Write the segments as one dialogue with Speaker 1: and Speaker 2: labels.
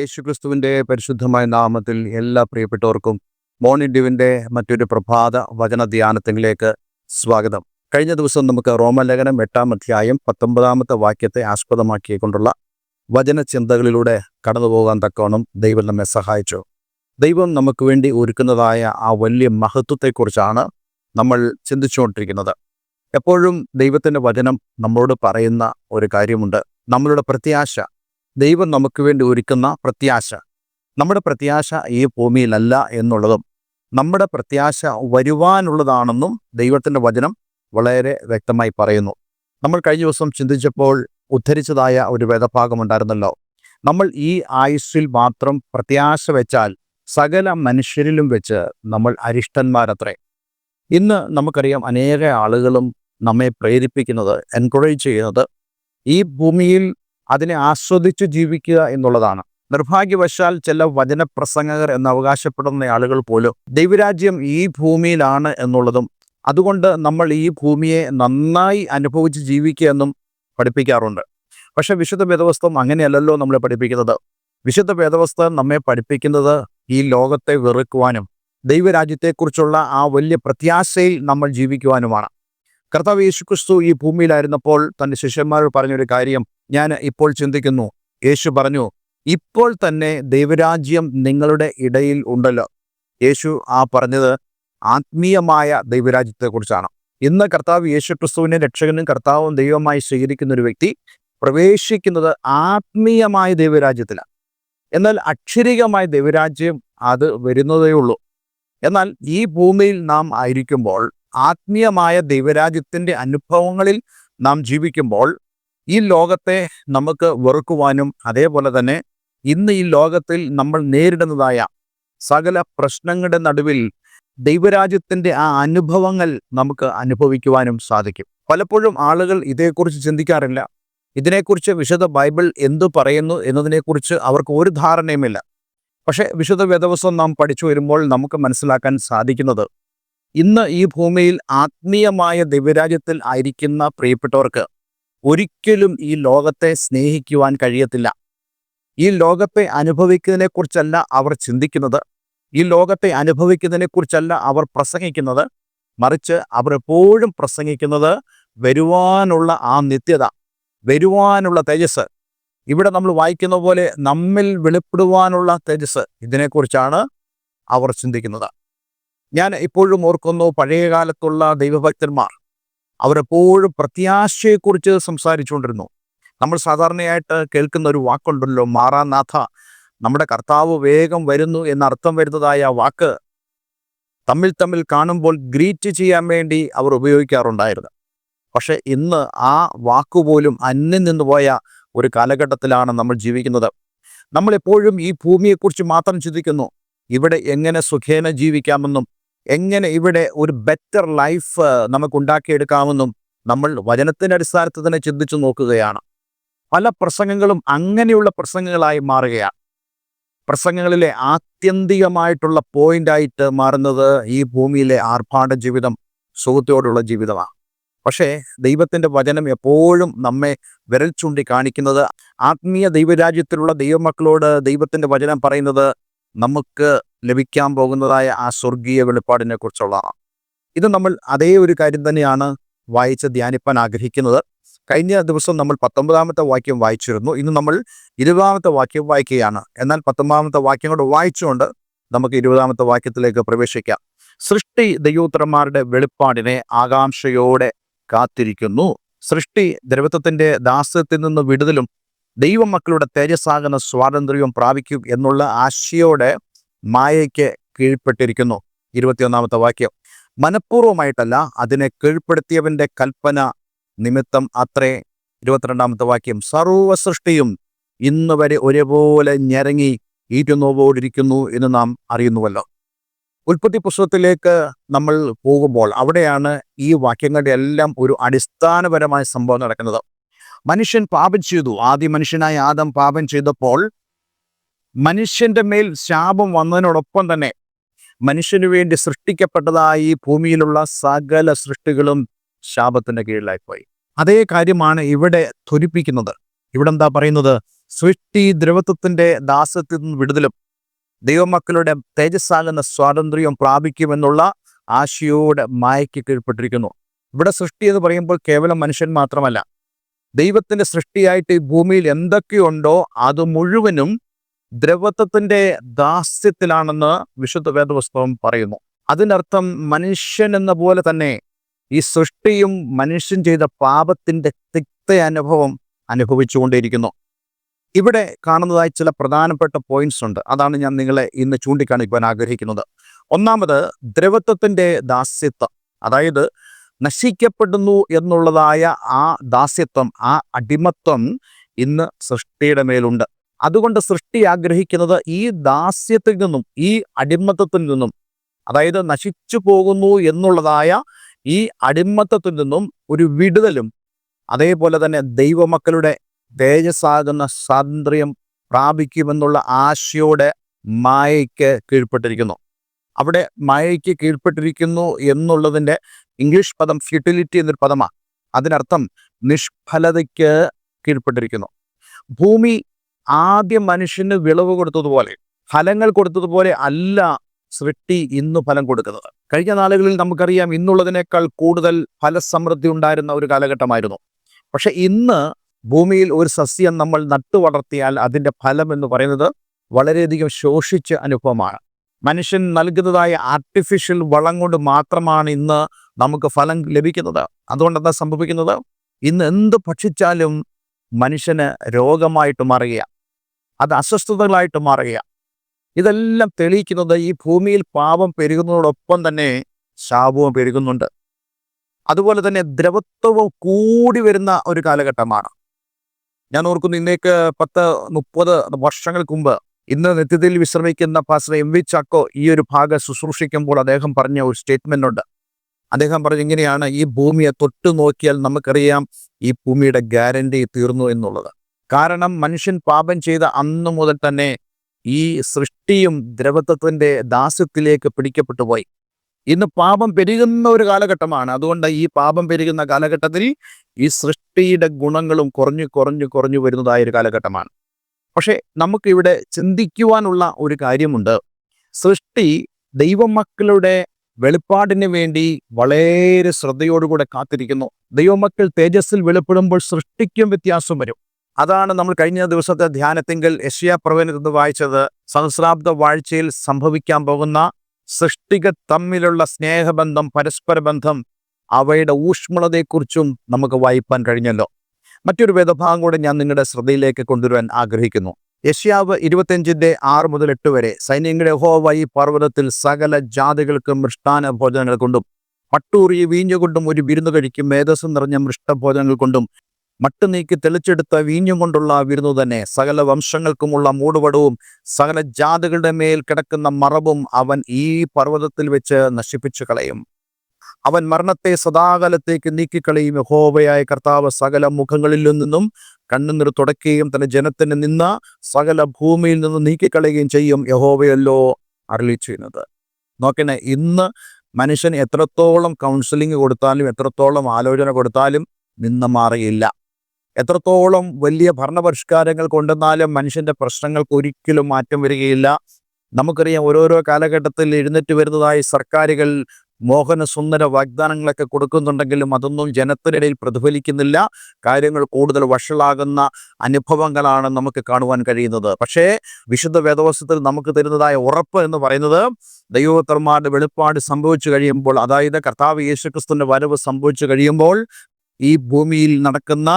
Speaker 1: യേശുക്രിസ്തുവിന്റെ പരിശുദ്ധമായ നാമത്തിൽ എല്ലാ പ്രിയപ്പെട്ടവർക്കും മോർണിംഗ് ഡ്യൂവിന്റെ മറ്റൊരു പ്രഭാത വചന ധ്യാനത്തിലേക്ക് സ്വാഗതം. കഴിഞ്ഞ ദിവസം നമുക്ക് റോമലേഖനം എട്ടാം അധ്യായം പത്തൊമ്പതാമത്തെ വാക്യത്തെ ആസ്പദമാക്കിക്കൊണ്ടുള്ള വചന ചിന്തകളിലൂടെ കടന്നു പോകാൻ തക്കവണ്ണം ദൈവം നമ്മെ സഹായിച്ചു. ദൈവം നമുക്ക് വേണ്ടി ഒരുക്കുന്നതായ ആ വലിയ മഹത്വത്തെക്കുറിച്ചാണ് നമ്മൾ ചിന്തിച്ചുകൊണ്ടിരിക്കുന്നത്. എപ്പോഴും ദൈവത്തിന്റെ വചനം നമ്മളോട് പറയുന്ന ഒരു കാര്യമുണ്ട്. നമ്മളുടെ പ്രത്യാശ ദൈവം നമുക്ക് വേണ്ടി ഒരുക്കുന്ന പ്രത്യാശ. നമ്മുടെ പ്രത്യാശ ഈ ഭൂമിയിലല്ല എന്നുള്ളതും നമ്മുടെ പ്രത്യാശ വരുവാനുള്ളതാണെന്നും ദൈവത്തിന്റെ വചനം വളരെ വ്യക്തമായി പറയുന്നു. നമ്മൾ കഴിഞ്ഞ ദിവസം ചിന്തിച്ചപ്പോൾ ഉദ്ധരിച്ചതായ ഒരു വേദഭാഗമുണ്ടായിരുന്നല്ലോ നമ്മൾ ഈ ആയുസ്സിൽ മാത്രം പ്രത്യാശ വെച്ചാൽ സകല മനുഷ്യരിലും വെച്ച് നമ്മൾ അരിഷ്ടന്മാരത്രേ. ഇന്ന് നമുക്കറിയാം അനേക ആളുകളും നമ്മെ പ്രേരിപ്പിക്കുന്നത് എൻകറേജ് ചെയ്യുന്നത് ഈ ഭൂമിയിൽ അതിനെ ആസ്വദിച്ചു ജീവിക്കുക എന്നുള്ളതാണ്. നിർഭാഗ്യവശാൽ ചില വചനപ്രസംഗകർ എന്ന് അവകാശപ്പെടുന്ന ആളുകൾ പോലും ദൈവരാജ്യം ഈ ഭൂമിയിലാണ് എന്നുള്ളതും അതുകൊണ്ട് നമ്മൾ ഈ ഭൂമിയെ നന്നായി അനുഭവിച്ച് ജീവിക്കുക എന്നും പഠിപ്പിക്കാറുണ്ട്. പക്ഷെ വിശുദ്ധ വേദവസ്തം അങ്ങനെയല്ലല്ലോ നമ്മളെ പഠിപ്പിക്കുന്നത്. വിശുദ്ധ വേദവസ്തം നമ്മെ പഠിപ്പിക്കുന്നത് ഈ ലോകത്തെ വെറുക്കുവാനും ദൈവരാജ്യത്തെക്കുറിച്ചുള്ള ആ വലിയ പ്രത്യാശയിൽ നമ്മൾ ജീവിക്കുവാനുമാണ്. കർത്താവ് യേശുക്രിസ്തു ഈ ഭൂമിയിലായിരുന്നപ്പോൾ തന്റെ ശിഷ്യന്മാരോട് പറഞ്ഞൊരു കാര്യം ഞാൻ ഇപ്പോൾ ചിന്തിക്കുന്നു. യേശു പറഞ്ഞു ഇപ്പോൾ തന്നെ ദൈവരാജ്യം നിങ്ങളുടെ ഇടയിൽ ഉണ്ടല്ലോ. യേശു ആ പറഞ്ഞത് ആത്മീയമായ ദൈവരാജ്യത്തെക്കുറിച്ചാണ്. ഇന്ന് കർത്താവ് യേശു ക്രിസ്തുവിനെ രക്ഷകനും കർത്താവും ദൈവമായി സ്വീകരിക്കുന്ന ഒരു വ്യക്തി പ്രവേശിക്കുന്നത് ആത്മീയമായ ദൈവരാജ്യത്തിലാണ്. എന്നാൽ അക്ഷരികമായ ദൈവരാജ്യം അത് വരുന്നതേ ഉള്ളൂ എന്നാൽ ഈ ഭൂമിയിൽ നാം ആയിരിക്കുമ്പോൾ ആത്മീയമായ ദൈവരാജ്യത്തിന്റെ അനുഭവങ്ങളിൽ നാം ജീവിക്കുമ്പോൾ ഈ ലോകത്തെ നമുക്ക് വെറുക്കുവാനും അതേപോലെ തന്നെ ഇന്ന് ഈ ലോകത്തിൽ നമ്മൾ നേരിടുന്നതായ സകല പ്രശ്നങ്ങളുടെ നടുവിൽ ദൈവരാജ്യത്തിന്റെ ആ അനുഭവങ്ങൾ നമുക്ക് അനുഭവിക്കുവാനും സാധിക്കും. പലപ്പോഴും ആളുകൾ ഇതേക്കുറിച്ച് ചിന്തിക്കാറില്ല. ഇതിനെക്കുറിച്ച് വിശുദ്ധ ബൈബിൾ എന്തു പറയുന്നു എന്നതിനെക്കുറിച്ച് അവർക്ക് ഒരു ധാരണയുമില്ല. പക്ഷേ വിശുദ്ധ വേദവസ്വം നാം പഠിച്ചു വരുമ്പോൾ നമുക്ക് മനസ്സിലാക്കാൻ സാധിക്കുന്നത് ഇന്ന് ഈ ഭൂമിയിൽ ആത്മീയമായ ദൈവരാജ്യത്തിൽ ആയിരിക്കുന്ന പ്രിയപ്പെട്ടവർക്ക് ഒരിക്കലും ഈ ലോകത്തെ സ്നേഹിക്കുവാൻ കഴിയത്തില്ല. ഈ ലോകത്തെ അനുഭവിക്കുന്നതിനെക്കുറിച്ചല്ല അവർ ചിന്തിക്കുന്നത്. ഈ ലോകത്തെ അനുഭവിക്കുന്നതിനെക്കുറിച്ചല്ല അവർ പ്രസംഗിക്കുന്നത്. മറിച്ച് അവർ എപ്പോഴും പ്രസംഗിക്കുന്നത് വരുവാനുള്ള ആ നിത്യത വരുവാനുള്ള തേജസ് ഇവിടെ നമ്മൾ വായിക്കുന്ന പോലെ നമ്മിൽ വെളിപ്പെടുവാനുള്ള തേജസ് ഇതിനെക്കുറിച്ചാണ് അവർ ചിന്തിക്കുന്നത്. ഞാൻ ഇപ്പോഴും ഓർക്കുന്നു പഴയ കാലത്തുള്ള ദൈവഭക്തന്മാർ. അവരെപ്പോഴും പ്രത്യാശയെക്കുറിച്ച് സംസാരിച്ചുകൊണ്ടിരുന്നു. നമ്മൾ സാധാരണയായിട്ട് കേൾക്കുന്ന ഒരു വാക്കുണ്ടല്ലോ മാറാനാഥ നമ്മുടെ കർത്താവ് വേഗം വരുന്നു എന്നർത്ഥം വരുന്നതായ വാക്ക് തമ്മിൽ തമ്മിൽ കാണുമ്പോൾ ഗ്രീറ്റ് ചെയ്യാൻ വേണ്ടി അവർ ഉപയോഗിക്കാറുണ്ടായിരുന്നു. പക്ഷെ ഇന്ന് ആ വാക്കുപോലും അന്യം നിന്ന് പോയ ഒരു കാലഘട്ടത്തിലാണ് നമ്മൾ ജീവിക്കുന്നത്. നമ്മൾ എപ്പോഴും ഈ ഭൂമിയെക്കുറിച്ച് മാത്രം ചിന്തിക്കുന്നു. ഇവിടെ എങ്ങനെ സുഖേന ജീവിക്കാമെന്നും എങ്ങനെ ഇവിടെ ഒരു ബെറ്റർ ലൈഫ് നമുക്ക് ഉണ്ടാക്കിയെടുക്കാമെന്നും നമ്മൾ വചനത്തിന്റെ അടിസ്ഥാനത്തിൽ തന്നെ ചിന്തിച്ചു നോക്കുകയാണ്. പല പ്രസംഗങ്ങളും അങ്ങനെയുള്ള പ്രസംഗങ്ങളായി മാറുകയാണ്. പ്രസംഗങ്ങളിലെ ആത്യന്തികമായിട്ടുള്ള പോയിന്റായിട്ട് മാറുന്നത് ഈ ഭൂമിയിലെ ആർഭാട ജീവിതം സുഖത്തോടുള്ള ജീവിതമാണ്. പക്ഷേ ദൈവത്തിന്റെ വചനം എപ്പോഴും നമ്മെ വിരൽ ചൂണ്ടി കാണിക്കുന്നത് ആത്മീയ ദൈവരാജ്യത്തിലുള്ള ദൈവമക്കളോട് ദൈവത്തിന്റെ വചനം പറയുന്നത് നമുക്ക് ലഭിക്കാൻ പോകുന്നതായ ആ സ്വർഗീയ വെളിപ്പാടിനെ കുറിച്ചുള്ളതാണ് ഇത് നമ്മൾ അതേ ഒരു കാര്യം തന്നെയാണ് വായിച്ച് ധ്യാനിപ്പാൻ ആഗ്രഹിക്കുന്നത്. കഴിഞ്ഞ ദിവസം നമ്മൾ പത്തൊമ്പതാമത്തെ വാക്യം വായിച്ചിരുന്നു. ഇന്ന് നമ്മൾ ഇരുപതാമത്തെ വാക്യം വായിക്കുകയാണ്. എന്നാൽ പത്തൊമ്പതാമത്തെ വാക്യം കൂടെ വായിച്ചുകൊണ്ട് നമുക്ക് ഇരുപതാമത്തെ വാക്യത്തിലേക്ക് പ്രവേശിക്കാം. സൃഷ്ടി ദൈവോത്തരന്മാരുടെ വെളിപ്പാടിനെ ആകാംക്ഷയോടെ കാത്തിരിക്കുന്നു. സൃഷ്ടി ദ്രവത്വത്തിന്റെ ദാസ്യത്തിൽ നിന്ന് വിടുതലും ദൈവമക്കളുടെ തേജസ്സാകുന്ന സ്വാതന്ത്ര്യവും പ്രാപിക്കും എന്നുള്ള ആശയോടെ മായയ്ക്ക് കീഴ്പ്പെട്ടിരിക്കുന്നു. ഇരുപത്തിയൊന്നാമത്തെ വാക്യം. മനഃപൂർവമായിട്ടല്ല അതിനെ കീഴ്പ്പെടുത്തിയവന്റെ കൽപ്പന നിമിത്തം അത്രേ. ഇരുപത്തിരണ്ടാമത്തെ വാക്യം. സർവ സൃഷ്ടിയും ഇന്ന് വരെ ഒരേപോലെ ഞരങ്ങി ഈറ്റുനോവോടിരിക്കുന്നു എന്ന് നാം അറിയുന്നുവല്ലോ. ഉൽപ്പത്തി പുസ്തകത്തിലേക്ക് നമ്മൾ പോകുമ്പോൾ അവിടെയാണ് ഈ വാക്യങ്ങളുടെ എല്ലാം ഒരു അടിസ്ഥാനപരമായ സംഭവം നടക്കുന്നത്. മനുഷ്യൻ പാപം ചെയ്തു. ആദ്യ മനുഷ്യനായ ആദം പാപം ചെയ്തപ്പോൾ മനുഷ്യന്റെ മേൽ ശാപം വന്നതിനോടൊപ്പം തന്നെ മനുഷ്യന് വേണ്ടി സൃഷ്ടിക്കപ്പെട്ടതായി ഭൂമിയിലുള്ള സകല സൃഷ്ടികളും ശാപത്തിന്റെ കീഴിലായി പോയി അതേ കാര്യമാണ് ഇവിടെ ധരിപ്പിക്കുന്നത് ഇവിടെ എന്താ പറയുന്നത്? സൃഷ്ടി ദ്രവത്വത്തിന്റെ ദാസത്തിൽ നിന്ന് വിടുതലും ദൈവമക്കളുടെ തേജസ്സാകുന്ന സ്വാതന്ത്ര്യം പ്രാപിക്കുമെന്നുള്ള ആശയോടെ മായയ്ക്ക് കീഴ്പ്പെട്ടിരിക്കുന്നു. ഇവിടെ സൃഷ്ടി എന്ന് പറയുമ്പോൾ കേവലം മനുഷ്യൻ മാത്രമല്ല. ദൈവത്തിന്റെ സൃഷ്ടിയായിട്ട് ഈ ഭൂമിയിൽ എന്തൊക്കെയുണ്ടോ അത് മുഴുവനും ദ്രവത്വത്തിന്റെ ദാസ്യത്തിലാണെന്ന് വിശുദ്ധ വേദപുസ്തകം പറയുന്നു. അതിനർത്ഥം മനുഷ്യൻ എന്ന പോലെ തന്നെ ഈ സൃഷ്ടിയും മനുഷ്യൻ ചെയ്ത പാപത്തിന്റെ തിക്ത അനുഭവം അനുഭവിച്ചുകൊണ്ടിരിക്കുന്നു ഇവിടെ കാണുന്നതായി ചില പ്രധാനപ്പെട്ട പോയിന്റ്സ് ഉണ്ട്. അതാണ് ഞാൻ നിങ്ങളെ ഇന്ന് ചൂണ്ടിക്കാണിക്കുവാൻ ആഗ്രഹിക്കുന്നത്. ഒന്നാമത് ദ്രവത്വത്തിന്റെ ദാസ്യത്വം. അതായത് നശിക്കപ്പെടുന്നു എന്നുള്ളതായ ആ ദാസ്യത്വം ആ അടിമത്വം ഇന്ന് സൃഷ്ടിയുടെ മേലുണ്ട്. അതുകൊണ്ട് സൃഷ്ടി ആഗ്രഹിക്കുന്നത് ഈ ദാസ്യത്തിൽ നിന്നും ഈ അടിമത്തത്തിൽ നിന്നും അതായത് നശിച്ചു പോകുന്നു എന്നുള്ളതായ ഈ അടിമത്തത്തിൽ നിന്നും ഒരു വിടുതലും അതേപോലെ തന്നെ ദൈവമക്കളുടെ തേജസ്സാകുന്ന സ്വാതന്ത്ര്യം പ്രാപിക്കുമെന്നുള്ള ആശയോടെ മായയ്ക്ക് കീഴ്പ്പെട്ടിരിക്കുന്നു. അവിടെ മായയ്ക്ക് കീഴ്പ്പെട്ടിരിക്കുന്നു എന്നുള്ളതിന്റെ ഇംഗ്ലീഷ് പദം ഫ്യൂട്ടിലിറ്റി എന്നൊരു പദമാണ്. അതിനർത്ഥം നിഷ്ഫലതയ്ക്ക് കീഴ്പ്പെട്ടിരിക്കുന്നു. ഭൂമി ആദ്യം മനുഷ്യന് വിളവ് കൊടുത്തതുപോലെ ഫലങ്ങൾ കൊടുത്തതുപോലെ അല്ല സൃഷ്ടി ഇന്ന് ഫലം കൊടുക്കുന്നത്. കഴിഞ്ഞ നാളുകളിൽ നമുക്കറിയാം ഇന്നുള്ളതിനേക്കാൾ കൂടുതൽ ഫലസമൃദ്ധി ഉണ്ടായിരുന്ന ഒരു കാലഘട്ടമായിരുന്നു. പക്ഷെ ഇന്ന് ഭൂമിയിൽ ഒരു സസ്യം നമ്മൾ നട്ടു വളർത്തിയാൽ അതിന്റെ ഫലം എന്ന് പറയുന്നത് വളരെയധികം ശോഷിച്ച അനുഭവമാണ്. മനുഷ്യൻ നൽകുന്നതായ ആർട്ടിഫിഷ്യൽ വളം കൊണ്ട് മാത്രമാണ് ഇന്ന് നമുക്ക് ഫലം ലഭിക്കുന്നത്. അതുകൊണ്ട് എന്താ സംഭവിക്കുന്നത്? ഇന്ന് എന്ത് ഭക്ഷിച്ചാലും മനുഷ്യന് രോഗമായിട്ട് മാറുക അത് അസ്വസ്ഥതകളായിട്ട് മാറുക ഇതെല്ലാം തെളിയിക്കുന്നത് ഈ ഭൂമിയിൽ പാപം പെരുകുന്നതോടൊപ്പം തന്നെ ശാപവും പെരുകുന്നുണ്ട്. അതുപോലെ തന്നെ ദ്രവത്വവും കൂടി വരുന്ന ഒരു കാലഘട്ടമാണ്. ഞാൻ ഓർക്കുന്നു ഇന്നേക്ക് പത്ത് മുപ്പത് വർഷങ്ങൾക്ക് മുമ്പ് ഇന്ന് നിത്യത്തിൽ വിശ്രമിക്കുന്ന പാസ്റ്റർ എം വി ചാക്കോ ഈ ഒരു ഭാഗം ശുശ്രൂഷിക്കുമ്പോൾ അദ്ദേഹം പറഞ്ഞ ഒരു സ്റ്റേറ്റ്മെന്റ് ഉണ്ട്. അദ്ദേഹം പറഞ്ഞു ഇങ്ങനെയാണ് ഈ ഭൂമിയെ തൊട്ടു നോക്കിയാൽ നമുക്കറിയാം ഈ ഭൂമിയുടെ ഗ്യാരണ്ടി തീർന്നു എന്നുള്ളത്. കാരണം മനുഷ്യൻ പാപം ചെയ്ത അന്നു മുതൽ തന്നെ ഈ സൃഷ്ടിയും ദ്രവത്വത്തിന്റെ ദാസ്യത്തിലേക്ക് പിടിക്കപ്പെട്ടു പോയി. ഇന്ന് പാപം പെരുകുന്ന ഒരു കാലഘട്ടമാണ്. അതുകൊണ്ട് ഈ പാപം പെരുകുന്ന കാലഘട്ടത്തിൽ ഈ സൃഷ്ടിയുടെ ഗുണങ്ങളും കുറഞ്ഞു കുറഞ്ഞു കുറഞ്ഞു വരുന്നതായ ഒരു കാലഘട്ടമാണ്. പക്ഷെ നമുക്കിവിടെ ചിന്തിക്കുവാനുള്ള ഒരു കാര്യമുണ്ട്. സൃഷ്ടി ദൈവമക്കളുടെ വെളിപ്പാടിന് വേണ്ടി വളരെ ശ്രദ്ധയോടുകൂടെ കാത്തിരിക്കുന്നു. ദൈവമക്കൾ തേജസ്സിൽ വെളിപ്പെടുമ്പോൾ സൃഷ്ടിക്കും വ്യത്യാസം വരും. അതാണ് നമ്മൾ കഴിഞ്ഞ ദിവസത്തെ ധ്യാനത്തിങ്കിൽ യഷ്യാ പ്രവചനത്തിൽ വായിച്ചത്. സഹസ്രാബ്ദ വാഴ്ചയിൽ സംഭവിക്കാൻ പോകുന്ന സൃഷ്ടിക തമ്മിലുള്ള സ്നേഹബന്ധം പരസ്പര ബന്ധം അവയുടെ ഊഷ്മളതയെക്കുറിച്ചും നമുക്ക് വായിപ്പാൻ കഴിഞ്ഞല്ലോ. മറ്റൊരു വേദഭാഗം കൂടെ ഞാൻ നിങ്ങളുടെ ശ്രദ്ധയിലേക്ക് കൊണ്ടുവരാൻ ആഗ്രഹിക്കുന്നു. യഷ്യാവ് ഇരുപത്തിയഞ്ചിന്റെ ആറ് മുതൽ എട്ട് വരെ സൈന്യങ്ങളുടെ ഹോവായി പർവതത്തിൽ സകല ജാതികൾക്കും മൃഷ്ടാന ഭോജനങ്ങൾ കൊണ്ടും പട്ടൂറിയ വീഞ്ഞുകൊണ്ടും ഒരു വിരുന്ന് കഴിക്കും മേധസ്സം നിറഞ്ഞ മൃഷ്ടഭോജനങ്ങൾ കൊണ്ടും മട്ട് നീക്കി തെളിച്ചെടുത്ത വീഞ്ഞും കൊണ്ടുള്ള വിരുന്നു തന്നെ. സകല വംശങ്ങൾക്കുമുള്ള മൂടുപടവും സകല ജാതികളുടെ മേൽ കിടക്കുന്ന മറവും അവൻ ഈ പർവതത്തിൽ വെച്ച് നശിപ്പിച്ചു കളയും. അവൻ മരണത്തെ സദാകാലത്തേക്ക് നീക്കിക്കളയും. യഹോവയായ കർത്താവ് സകല മുഖങ്ങളിൽ നിന്നും കണ്ണുനീർ തുടയ്ക്കുകയും തന്റെ ജനത്തിന് നിന്ന സകല ഭൂമിയിൽ നിന്ന് നീക്കിക്കളയുകയും ചെയ്യും. യഹോവയല്ലോ അരളി നോക്കണേ ഇന്ന് മനുഷ്യൻ എത്രത്തോളം കൗൺസിലിംഗ് കൊടുത്താലും എത്രത്തോളം ആലോചന കൊടുത്താലും നിന്ന് മാറിയില്ല. എത്രത്തോളം വലിയ ഭരണപരിഷ്കാരങ്ങൾ കൊണ്ടുവന്നാലും മനുഷ്യന്റെ പ്രശ്നങ്ങൾക്ക് ഒരിക്കലും മാറ്റം വരികയില്ല. നമുക്കറിയാം ഓരോരോ കാലഘട്ടത്തിൽ എഴുന്നേറ്റ് വരുന്നതായി സർക്കാരുകൾ മോഹന സുന്ദര വാഗ്ദാനങ്ങളൊക്കെ കൊടുക്കുന്നുണ്ടെങ്കിലും അതൊന്നും ജനത്തിനിടയിൽ പ്രതിഫലിക്കുന്നില്ല. കാര്യങ്ങൾ കൂടുതൽ വഷളാകുന്ന അനുഭവങ്ങളാണ് നമുക്ക് കാണുവാൻ കഴിയുന്നത്. പക്ഷേ വിശുദ്ധ വേദവസ്തുത്തിൽ നമുക്ക് തരുന്നതായ ഉറപ്പ് എന്ന് പറയുന്നത് ദൈവോത്തർമാരുടെ വെളിപ്പാട് സംഭവിച്ചു കഴിയുമ്പോൾ അതായത് കർത്താവ് യേശുക്രിസ്തുവിന്റെ വരവ് സംഭവിച്ചു കഴിയുമ്പോൾ ഈ ഭൂമിയിൽ നടക്കുന്ന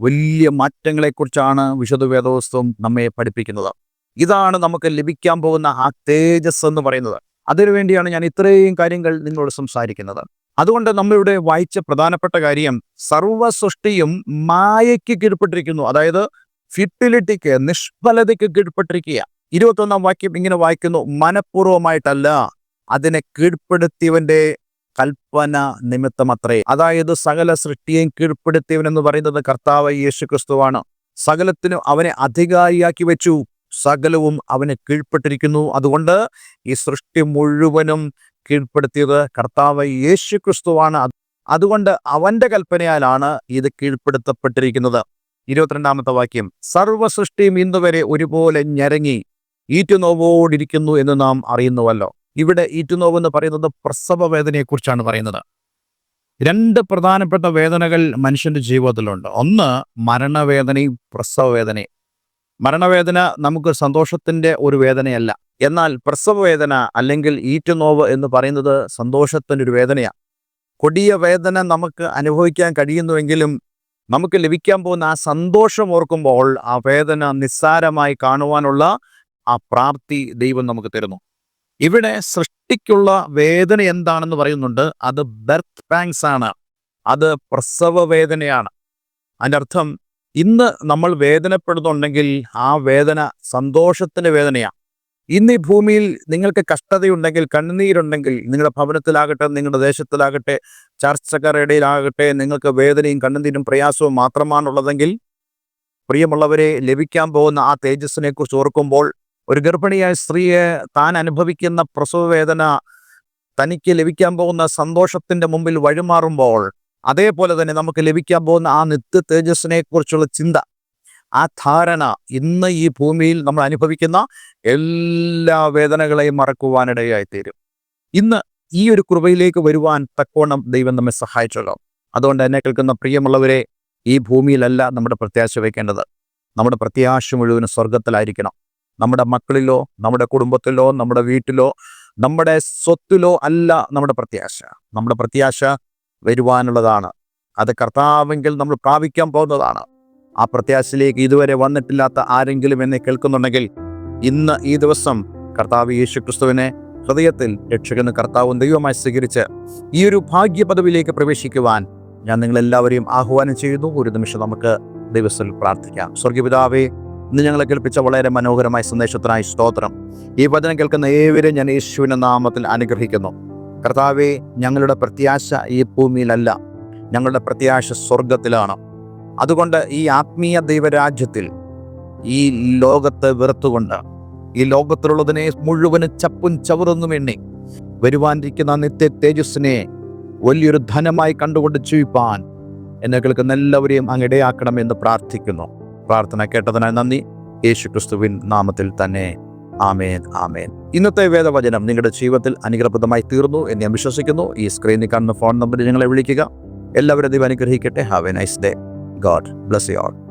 Speaker 1: വലിയ മാറ്റങ്ങളെക്കുറിച്ചാണ് വിശുദ്ധ വേദോസ്തവം നമ്മെ പഠിപ്പിക്കുന്നത്. ഇതാണ് നമുക്ക് ലഭിക്കാൻ പോകുന്ന ആ തേജസ് എന്ന് പറയുന്നത്. അതിനുവേണ്ടിയാണ് ഞാൻ ഇത്രയും കാര്യങ്ങൾ നിങ്ങളോട് സംസാരിക്കുന്നത്. അതുകൊണ്ട് നമ്മളിവിടെ വായിച്ച പ്രധാനപ്പെട്ട കാര്യം സർവ സൃഷ്ടിയും മായയ്ക്ക് കീഴ്പ്പെട്ടിരിക്കുന്നു. അതായത് ഫിറ്റിലിറ്റിക്ക് നിഷ്ഫലതയ്ക്ക് കീഴ്പ്പെട്ടിരിക്കുക ഇരുപത്തൊന്നാം വാക്യം ഇങ്ങനെ വായിക്കുന്നു മനഃപൂർവമായിട്ടല്ല അതിനെ കീഴ്പ്പെടുത്തിയവന്റെ കൽപ്പന നിമിത്തമത്രേ. അതായത് സകല സൃഷ്ടിയെയും കീഴ്പ്പെടുത്തിയവൻ എന്ന് പറയുന്നത് കർത്താവ് യേശു ക്രിസ്തുവാണ് സകലത്തിനും അവനെ അധികാരിയാക്കി വെച്ചു. സകലവും അവന് കീഴ്പ്പെട്ടിരിക്കുന്നു. അതുകൊണ്ട് ഈ സൃഷ്ടി മുഴുവനും കീഴ്പ്പെടുത്തിയത് കർത്താവ് യേശു ക്രിസ്തുവാണ് അതുകൊണ്ട് അവന്റെ കൽപ്പനയാലാണ് ഇത് കീഴ്പ്പെടുത്തപ്പെട്ടിരിക്കുന്നത്. ഇരുപത്തിരണ്ടാമത്തെ വാക്യം. സർവ സൃഷ്ടിയും ഇന്നുവരെ ഒരുപോലെ ഞരങ്ങി. ഈറ്റുനോവോടിരിക്കുന്നു എന്ന് നാം അറിയുന്നുവല്ലോ. ഇവിടെ ഈറ്റുനോവ് എന്ന് പറയുന്നത് പ്രസവ വേദനയെക്കുറിച്ചാണ് പറയുന്നത്. രണ്ട് പ്രധാനപ്പെട്ട വേദനകൾ മനുഷ്യന്റെ ജീവിതത്തിലുണ്ട്. ഒന്ന് മരണവേദനയും പ്രസവ വേദനയും മരണവേദന നമുക്ക് സന്തോഷത്തിന്റെ ഒരു വേദനയല്ല. എന്നാൽ പ്രസവ വേദന അല്ലെങ്കിൽ ഈറ്റുനോവ് എന്ന് പറയുന്നത് സന്തോഷത്തിന്റെ ഒരു വേദനയാണ്. കൊടിയ വേദന നമുക്ക് അനുഭവിക്കാൻ കഴിയുന്നുവെങ്കിലും നമുക്ക് ലഭിക്കാൻ പോകുന്ന ആ സന്തോഷം ഓർക്കുമ്പോൾ ആ വേദന നിസ്സാരമായി കാണുവാനുള്ള ആ പ്രാപ്തി ദൈവം നമുക്ക് തരുന്നു. ഇവിടെ സൃഷ്ടിക്കുള്ള വേദന എന്താണെന്ന് പറയുന്നുണ്ട്. അത് ബെർത്ത് പാങ്സ് ആണ്. അത് പ്രസവ വേദനയാണ്. അതിന്റെ അർത്ഥം ഇന്ന് നമ്മൾ വേദനപ്പെടുന്നുണ്ടെങ്കിൽ ആ വേദന സന്തോഷത്തിന്റെ വേദനയാണ്. ഇന്ന് ഈ ഭൂമിയിൽ നിങ്ങൾക്ക് കഷ്ടതയുണ്ടെങ്കിൽ കണ്ണുനീരുണ്ടെങ്കിൽ നിങ്ങളുടെ ഭവനത്തിലാകട്ടെ നിങ്ങളുടെ ദേശത്തിലാകട്ടെ ചർച്ചക്കാരുടെ ഇടയിലാകട്ടെ നിങ്ങൾക്ക് വേദനയും കണ്ണുനീരും പ്രയാസവും മാത്രമാണുള്ളതെങ്കിൽ പ്രിയമുള്ളവരെ ലഭിക്കാൻ പോകുന്ന ആ തേജസ്സിനെ കുറിച്ച് ഓർക്കുമ്പോൾ ഒരു ഗർഭിണിയായ സ്ത്രീയെ താൻ അനുഭവിക്കുന്ന പ്രസവ വേദന തനിക്ക് ലഭിക്കാൻ പോകുന്ന സന്തോഷത്തിന്റെ മുമ്പിൽ വഴിമാറുമ്പോൾ അതേപോലെ തന്നെ നമുക്ക് ലഭിക്കാൻ പോകുന്ന ആ നിത്യ തേജസ്സിനെ കുറിച്ചുള്ള ചിന്ത ആ ധാരണ ഇന്ന് ഈ ഭൂമിയിൽ നമ്മൾ അനുഭവിക്കുന്ന എല്ലാ വേദനകളെയും മറക്കുവാനിടയായി തീരും ഇന്ന് ഈ ഒരു കൃപയിലേക്ക് വരുവാൻ തക്കോണം ദൈവം നമ്മെ സഹായിച്ചല്ലോ. അതുകൊണ്ട് എന്നെ കേൾക്കുന്ന പ്രിയമുള്ളവരെ ഈ ഭൂമിയിലല്ല നമ്മുടെ പ്രത്യാശ വയ്ക്കേണ്ടത്. നമ്മുടെ പ്രത്യാശ മുഴുവനും സ്വർഗത്തിലായിരിക്കണം നമ്മുടെ മക്കളിലോ നമ്മുടെ കുടുംബത്തിലോ നമ്മുടെ വീട്ടിലോ നമ്മുടെ സ്വത്തിലോ അല്ല നമ്മുടെ പ്രത്യാശ. നമ്മുടെ പ്രത്യാശ വരുവാനുള്ളതാണ്. അത് കർത്താവെങ്കിൽ നമ്മൾ പ്രാപിക്കാൻ പോകുന്നതാണ്. ആ പ്രത്യാശയിലേക്ക് ഇതുവരെ വന്നിട്ടില്ലാത്ത ആരെങ്കിലും എന്നെ കേൾക്കുന്നുണ്ടെങ്കിൽ ഇന്ന് ഈ ദിവസം കർത്താവ് യേശു ക്രിസ്തുവിനെ ഹൃദയത്തിൽ രക്ഷകനും കർത്താവും ദൈവമായി സ്വീകരിച്ച് ഈ ഒരു ഭാഗ്യ പദവിയിലേക്ക് പ്രവേശിക്കുവാൻ ഞാൻ നിങ്ങളെല്ലാവരെയും ആഹ്വാനം ചെയ്യുന്നു. ഒരു നിമിഷം നമുക്ക് ദൈവത്തിൽ പ്രാർത്ഥിക്കാം. സ്വർഗപിതാവേ ഇന്ന് ഞങ്ങളെ കേൾപ്പിച്ച വളരെ മനോഹരമായ സന്ദേശത്തിനായി സ്തോത്രം. ഈ വചനം കേൾക്കുന്ന ഏവരും ഞാൻ യേശുവിന്റെ നാമത്തിൽ അനുഗ്രഹിക്കുന്നു. കർത്താവെ ഞങ്ങളുടെ പ്രത്യാശ ഈ ഭൂമിയിലല്ല. ഞങ്ങളുടെ പ്രത്യാശ സ്വർഗത്തിലാണ് അതുകൊണ്ട് ഈ ആത്മീയ ദൈവരാജ്യത്തിൽ ഈ ലോകത്തെ വെറുത്തുകൊണ്ട് ഈ ലോകത്തിലുള്ളതിനെ മുഴുവനും ചപ്പും ചവറൊന്നും എണ്ണി വരുവാനിരിക്കുന്ന നിത്യ തേജസ്സിനെ വലിയൊരു ധനമായി കണ്ടുകൊണ്ട് ജീവിപ്പാൻ എന്നെ കേൾക്കുന്ന എല്ലാവരെയും അങ്ങ് ഇടയാക്കണമെന്ന് പ്രാർത്ഥിക്കുന്നു. പ്രാർത്ഥന കേട്ടതിനായി നന്ദി. യേശു ക്രിസ്തുവിൻ നാമത്തിൽ തന്നെ ആമേൻ ആമേൻ. ഇന്നത്തെ വേദവചനം നിങ്ങളുടെ ജീവിതത്തിൽ അനുഗ്രഹപ്രദമായി തീർന്നു എന്ന് ഞാൻ വിശ്വസിക്കുന്നു. ഈ സ്ക്രീനിൽ കാണുന്ന ഫോൺ നമ്പറിൽ നിങ്ങളെ വിളിക്കുക. എല്ലാവരും ദൈവം അനുഗ്രഹിക്കട്ടെ. Have a nice day God bless you all